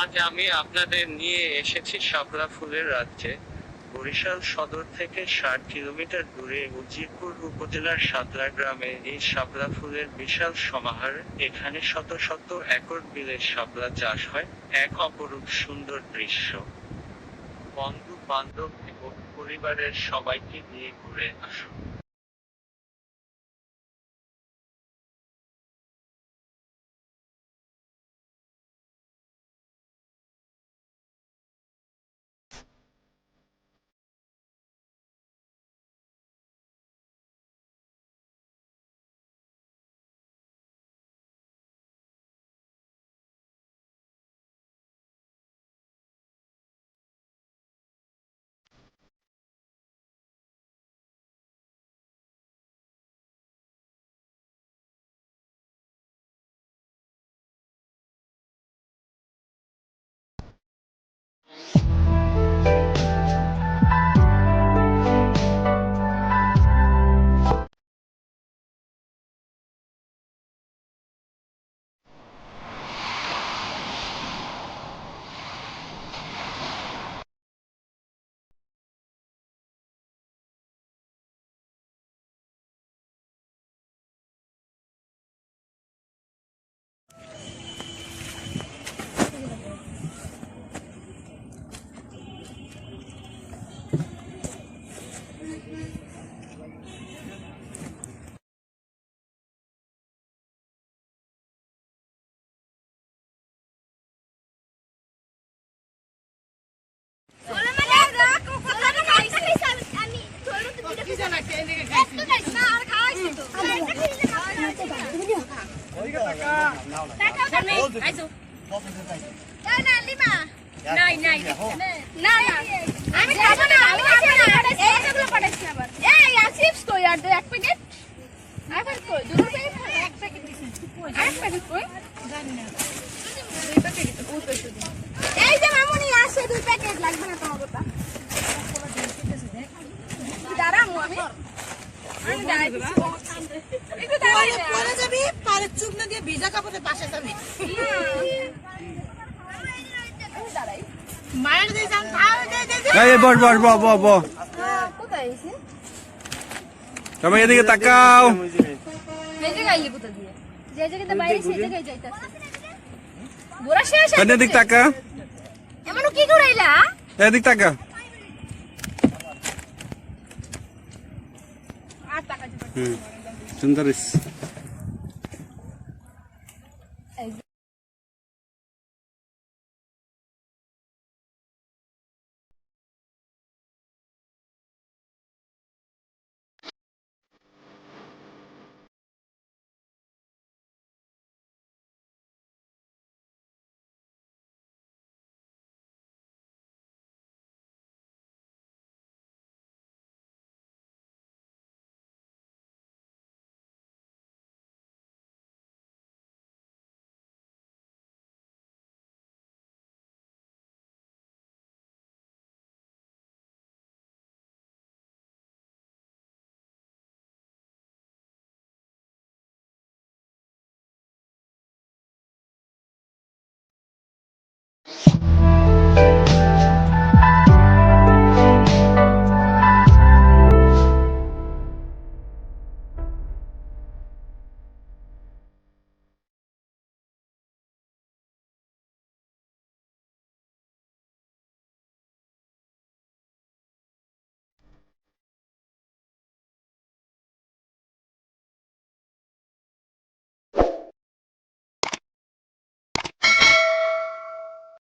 আজ আমি আপনাদের নিয়ে এসেছি শাপলা ফুলের রাজ্যে। বরিশাল সদর থেকে ষাট কিলোমিটার দূরে উজিরপুর উপজেলার সাতলা গ্রামে এই শাপলা ফুলের বিশাল সমাহার। এখানে শত শত একর বিলে শাপলা চাষ হয়। এক অপরূপ সুন্দর দৃশ্য। বন্ধু বান্ধব এবং পরিবারের সবাইকে নিয়ে ঘুরে আসুন। এক প্যাকেট প্যাকেট কই দুটো প্যাকেট এক প্যাকেট দিছি এক প্যাকেট কই জানি না দুই প্যাকেট ওই পেছো এই যে মামুনি আসে দুই প্যাকেট লাগবে না তোমার কথা দাঁড়ামু আমি আমি দাঁড়াই দিছি একটু দাঁড়াই পরে পরে যাবি পরে চুপ না দিয়ে ভিজা কাপড়ে পাশে যাবি মায়ের দিয়ে যান খাওয়া দিয়ে দিয়ে দিয়ে। বস বস ব ব ব কোথায় তুমি এদিকে তাকাও তাকা। এমন কি করাইলা এদিক তাকা। 그 전달했어.